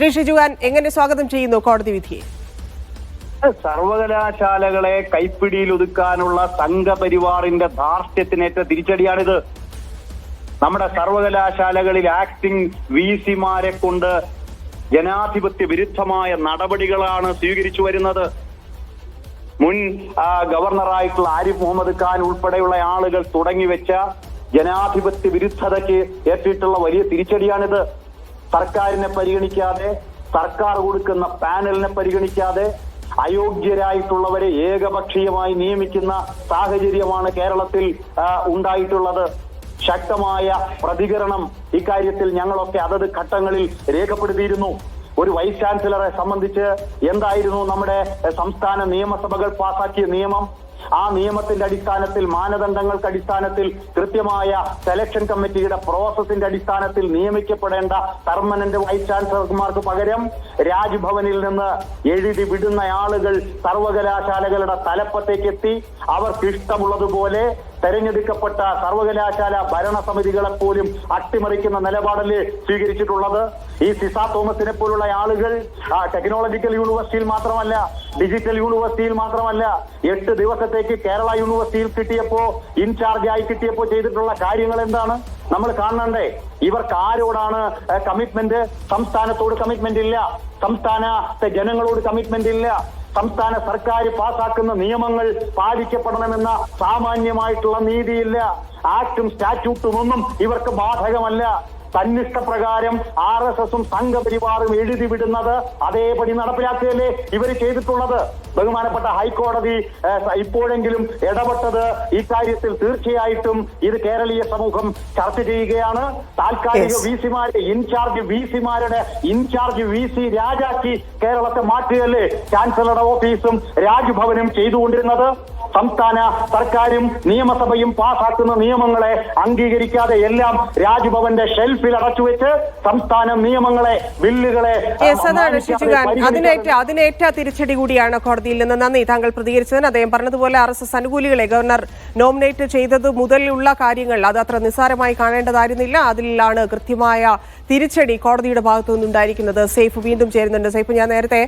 ശ്രീ ഷിജുഖാൻ എങ്ങനെ സ്വാഗതം ചെയ്യുന്നു കോടതി വിധിയെ? സർവകലാശാലകളെ കൈപ്പിടിയിൽ ഒതുക്കാനുള്ള സംഘപരിവാറിന്റെ ധാർഷ്ട്യത്തിനേറ്റ തിരിച്ചടിയാണിത്. നമ്മുടെ സർവകലാശാലകളിൽ ആക്ടിംഗ് വി സിമാരെ കൊണ്ട് ജനാധിപത്യ വിരുദ്ധമായ നടപടികളാണ് സ്വീകരിച്ചു വരുന്നത്. മുൻ ഗവർണറായിട്ടുള്ള ആരിഫ് മുഹമ്മദ് ഖാൻ ഉൾപ്പെടെയുള്ള ആളുകൾ തുടങ്ങിവെച്ച ജനാധിപത്യ വിരുദ്ധതയ്ക്ക് ഏറ്റിട്ടുള്ള വലിയ തിരിച്ചടിയാണിത്. സർക്കാരിനെ പരിഗണിക്കാതെ സർക്കാർ കൊടുക്കുന്ന പാനലിനെ പരിഗണിക്കാതെ അയോഗ്യരായിട്ടുള്ളവരെ ഏകപക്ഷീയമായി നിയമിക്കുന്ന സാഹചര്യമാണ് കേരളത്തിൽ ഉണ്ടായിട്ടുള്ളത്. ശക്തമായ പ്രതികരണം ഇക്കാര്യത്തിൽ ഞങ്ങളൊക്കെ അതത് ഘട്ടങ്ങളിൽ രേഖപ്പെടുത്തിയിരുന്നു. ഒരു വൈസ് ചാൻസലറെ സംബന്ധിച്ച് എന്തായിരുന്നു നമ്മുടെ സംസ്ഥാന നിയമസഭകൾ പാസാക്കിയ നിയമം? ആ നിയമത്തിന്റെ അടിസ്ഥാനത്തിൽ മാനദണ്ഡങ്ങൾക്ക് അടിസ്ഥാനത്തിൽ കൃത്യമായ സെലക്ഷൻ കമ്മിറ്റിയുടെ പ്രോസസിന്റെ അടിസ്ഥാനത്തിൽ നിയമിക്കപ്പെടേണ്ട പെർമനന്റ് വൈസ് ചാൻസലർമാർക്ക് പകരം രാജ്ഭവനിൽ നിന്ന് എഴുതി വിടുന്ന ആളുകൾ സർവകലാശാലകളുടെ തലപ്പത്തേക്ക് എത്തി അവർക്ക് ഇഷ്ടമുള്ളതുപോലെ തെരഞ്ഞെടുക്കപ്പെട്ട സർവകലാശാല ഭരണസമിതികളെ പോലും അട്ടിമറിക്കുന്ന നിലപാടല്ലേ സ്വീകരിച്ചിട്ടുള്ളത്? ഈ സിസ തോമസിനെ പോലുള്ള ആളുകൾ ടെക്നോളജിക്കൽ യൂണിവേഴ്സിറ്റിയിൽ മാത്രമല്ല ഡിജിറ്റൽ യൂണിവേഴ്സിറ്റിയിൽ മാത്രമല്ല എട്ട് ദിവസത്തേക്ക് കേരള യൂണിവേഴ്സിറ്റിയിൽ കിട്ടിയപ്പോ ഇൻചാർജ് ആയി കിട്ടിയപ്പോ ചെയ്തിട്ടുള്ള കാര്യങ്ങൾ എന്താണ്? നമ്മൾ കാണണ്ടേ ഇവർക്ക് ആരോടാണ് കമ്മിറ്റ്മെന്റ് സംസ്ഥാനത്തോട് കമ്മിറ്റ്മെന്റ് ഇല്ല. സംസ്ഥാനത്തെ ജനങ്ങളോട് കമ്മിറ്റ്മെന്റ് ഇല്ല. സംസ്ഥാന സർക്കാർ പാസാക്കുന്ന നിയമങ്ങൾ പാലിക്കപ്പെടണമെന്ന സാമാന്യമായിട്ടുള്ള നീതിയില്ല. ആക്ടും സ്റ്റാറ്റ്യൂട്ടും ഒന്നും ഇവർക്ക് ബാധകമല്ല. തന്നിഷ്ടപ്രകാരം ആർ എസ് എസും സംഘപരിവാറും എഴുതി വിടുന്നത് അതേപടി നടപ്പിലാക്കുകയല്ലേ ഇവർ ചെയ്തിട്ടുള്ളത്? ബഹുമാനപ്പെട്ട ഹൈക്കോടതി ഇപ്പോഴെങ്കിലും ഇടപെട്ടത് ഇക്കാര്യത്തിൽ തീർച്ചയായിട്ടും ഇത് കേരളീയ സമൂഹം ചർച്ച ചെയ്യുകയാണ്. താൽക്കാലിക. വി സിമാരെ ഇൻചാർജ് വി സിമാരുടെ ഇൻചാർജ് വി സി രാജാക്കി കേരളത്തെ മാറ്റുകയല്ലേ? ചാൻസലറുടെ ഓഫീസും രാജ്ഭവനും ചെയ്തുകൊണ്ടിരുന്നത്. സംസ്ഥാന സർക്കാരും നിയമസഭയും പാസാക്കുന്ന നിയമങ്ങളെ അംഗീകരിക്കാതെ എല്ലാം രാജ്ഭവന്റെ ഷെൽഫിൽ അടച്ചുവെച്ച് സംസ്ഥാന നിയമങ്ങളെ ബില്ലുകളെ അതിനേറ്റ അതിനേറ്റ തിരിച്ചടി കൂടിയാണ് കോടതിയിൽ നിന്ന്. നന്ദി താങ്കൾ പ്രതികരിച്ചതിന് അദ്ദേഹം പറഞ്ഞതുപോലെ ആർ എസ് എസ് അനുകൂലികളെ ഗവർണർ നോമിനേറ്റ് ചെയ്തത് മുതലുള്ള കാര്യങ്ങൾ അത് അത്ര നിസ്സാരമായി കാണേണ്ടതായിരുന്നില്ല. അതിലാണ് കൃത്യമായ തിരിച്ചടി കോടതിയുടെ ഭാഗത്തു നിന്നുണ്ടായിരിക്കുന്നത് സേഫ് വീണ്ടും ചേരുന്നുണ്ട്. സേഫ് ഞാൻ നേരത്തെ